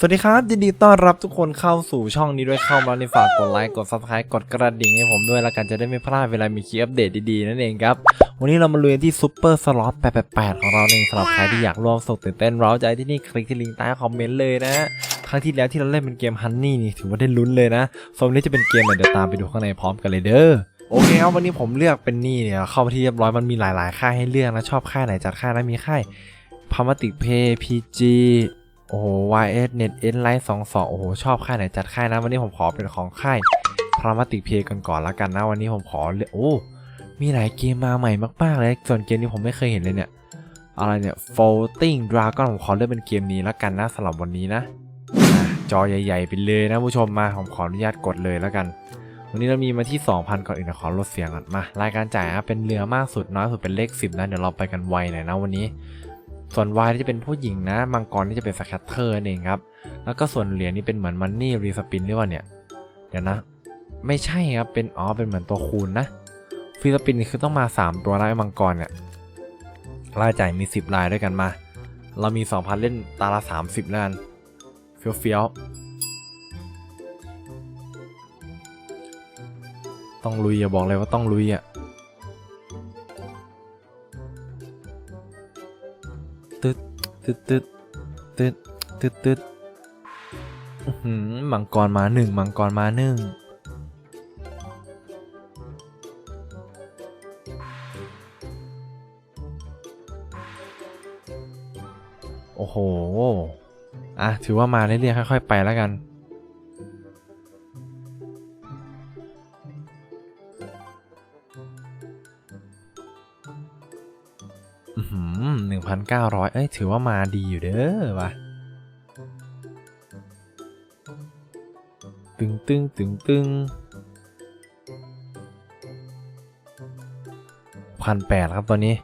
สวัสดีครับยินดีต้อนรับทุกคนเข้าสู่ช่องนี้ด้วยเข้ามาในฝากกดไลค์กด subscribe กดกระดิ่งให้ผมด้วยแล้วกันจะได้ไม่พลาดเวลามีคลิปอัปเดตดีๆนั่นเองครับ วันนี้เรามาลุยนที่ซุปเปอร์สล็อต888 ของเราเองสำหรับใครที่อยากร่วมสนุกตื่นเต้นเร้าใจที่นี่คลิกที่ลิงก์ใต้คอมเมนต์เลยนะครั้งที่แล้วที่เราเล่นเป็นเกมฮันนี่นี่ถือว่าได้ลุ้นเลยนะส่วนวันนี้จะเป็นเกมอะไรเดี๋ยวตามไปดูข้างในพร้อมกันเลยเด้อโอเคครับวันนี้ผมเลือกเป็นนี่เนี่ยเข้ามาที่เรียบร้อยมันมีหลาย ๆ ค่ายให้เลือกนะชอบค่ายไหนจัดค่ายนะมีค่ายพามาติกเพย์พีจี โอ้โห YS Net N Light 22 โอ้โห ชอบค่ายไหนจัดค่ายนะ วันนี้ผมขอเป็นของค่ายพามาติกเพย์กันก่อนละกันนะ วันนี้ผมขอโอ้ มีหลายเกมมาใหม่มากๆเลย ส่วนเกมนี้ผมไม่เคยเห็นเลยเนี่ย อะไรเนี่ย Floating Dragon ผมขอเลือกเป็นเกมนี้ละกันนะสำหรับวันนี้นะ จอใหญ่ๆไปเลยนะผู้ชมมา ผมขออนุญาตกดเลยล้วกัน วันนี้เรามีมาที่ 2,000 ก่อนอื่นนะขอลดเสียงก่อนมา รายการจ่ายนะเป็นเรือมากสุดน้อยสุดเป็นเลข 10นะ เดี๋ยวเราไปกันไวหน่อยนะวันนี้ ส่วนวายที่จะเป็นผู้หญิงนะ มังกรที่จะเป็นสแคตเตอร์นั่นเองครับ แล้วก็ส่วนเหรียญนี่เป็นเหมือนมันนี่รีสปินหรือว่าเนี่ย เดี๋ยวนะ ไม่ใช่ครับ เป็นอ๋อ เป็นเหมือนตัวคูณนะฟรีสปินคือต้องมา 3 ตัวแล้วมังกรเนี่ย รายจ่ายมี 10 รายด้วยกันมา เรามี 2,000 เล่นตาละ 30แล้วกันเฟี้ยวเฟี้ยวๆต้องลุยอย่าบอกเลยว่าต้องลุยอะ ตึ๊ดตึ๊ดตึ๊ดตึ๊ดตึ๊ดตึ๊ดหืมมังกรมาหนึ่งมังกรมาหนึ่งโอ้โห อะ ถือว่ามาเรื่อยๆค่อยๆ ไปแล้วกัน หนึ่งพันเก้าร้อยเอ้ย ถือว่ามาดีอยู่เด้อวะตึงตึงตึงตึงพันแปดครับตอนนี้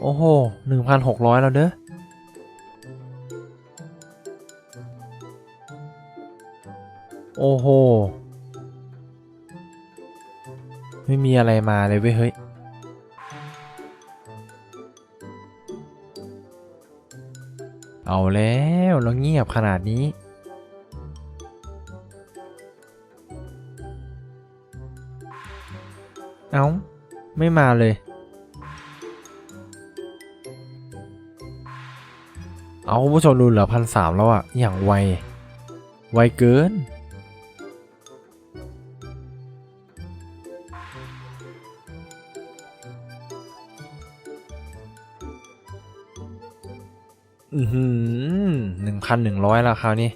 โอ้โหหนึ่งพันหกร้อยแล้วเด้อ อ้โห ไม่มีอะไรมาเลยเว้ยเฮ้ย เอาแล้วแล้วเงียบขนาดนี้ เอา้า ไม่มาเลย เอาผู้ชมดูเหลือพันสามแล้วอะอย่างไว ไวเกิน อือหือหนึ่งพันหนึ่งร้อยแล้วคราวนี้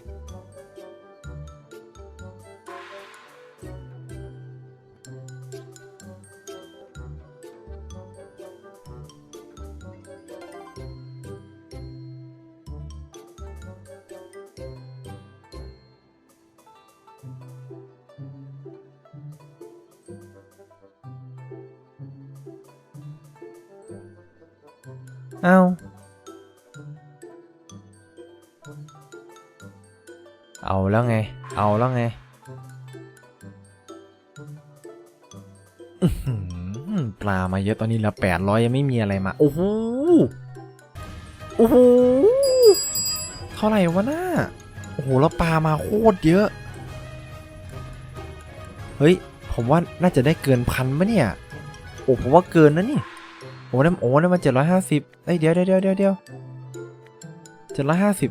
เอ้า เอาแล้วไง เอาแล้วไงปลามาเยอะตอนนี้ลือแปดร้อยยังไม่มีอะไรมา โอ้โห โอ้โห เท่าไหร่วะน่าโอ้โห แล้วปลามาโคตรเยอะ เฮ้ย ผมว่าน่าจะได้เกินพันปะเนี่ย โอ้ผมว่าเกินนะนี่ โอ้ได้โอ้ได้มาเจ็ดร้อยห้าสิบเอ้ยเดี๋ยวเดี๋ยวเดี๋ยวเดี๋ยวเจ็ดร้อยห้าสิบ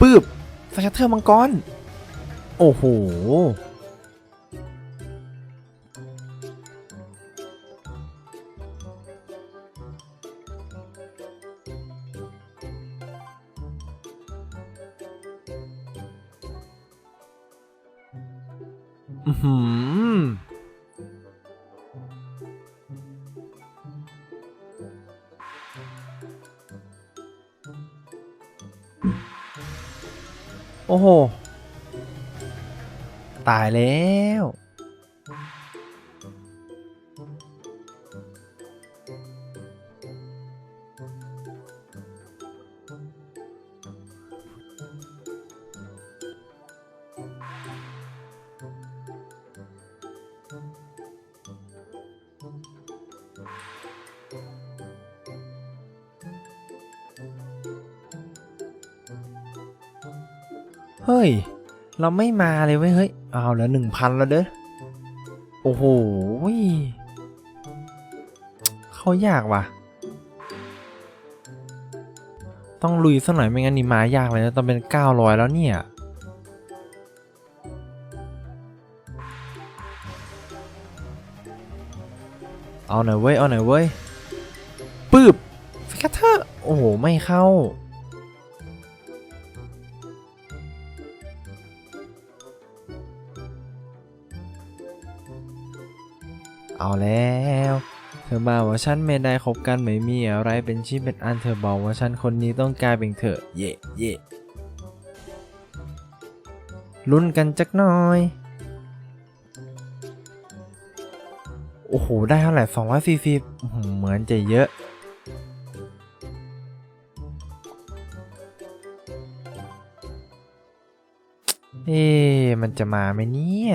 ปืบสชัเทอร์มังกร โอ้โห อืม โอ้โห ตายแล้ว เฮ้ย เราไม่มาเลยเว้ยเฮ้ยเอาแล้วหนึ่งพันแล้วเด้อโอ้โหเขายากว่ะ ต้องลุยสักหน่อยไม่งั้นนี่มายากเลยนะต้องเป็นเก้าร้อยแล้วเนี่ยเอาหน่อยเว้ยเอาหน่อยเว้ยปืบสกัตเตอร์โอ้โห ไม่เข้า เอาแล้ว เธอมาว่าฉันไม่ได้คบกันไม่มีอะไรเป็นชิ้นเป็นอันเธอบอกว่าฉันคนนี้ต้องกลายเป็นเธอ เย่เย่ลุ้นกันจักหน่อย โอ้โห ได้เท่าไหร่240อื้อหือเหมือนจะเยอะ เอ๊ะมันจะมาไหมเนี่ย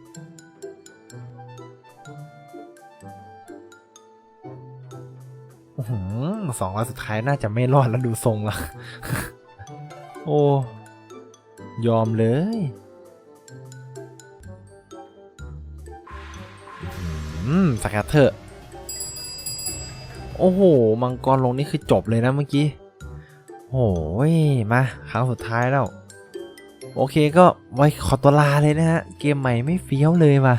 สองร้อยสุดท้ายน่าจะไม่รอดแล้วดูทรงละโอ้ ยอมเลยอืมสกัดเถอะ โอ้โห มังกรลงนี่คือจบเลยนะเมื่อกี้ โอ้ย มา ครั้งสุดท้ายแล้ว โอเคก็ไว้ขอตัวลาเลยนะฮะ เกมใหม่ไม่เฟี้ยวเลยว่ะ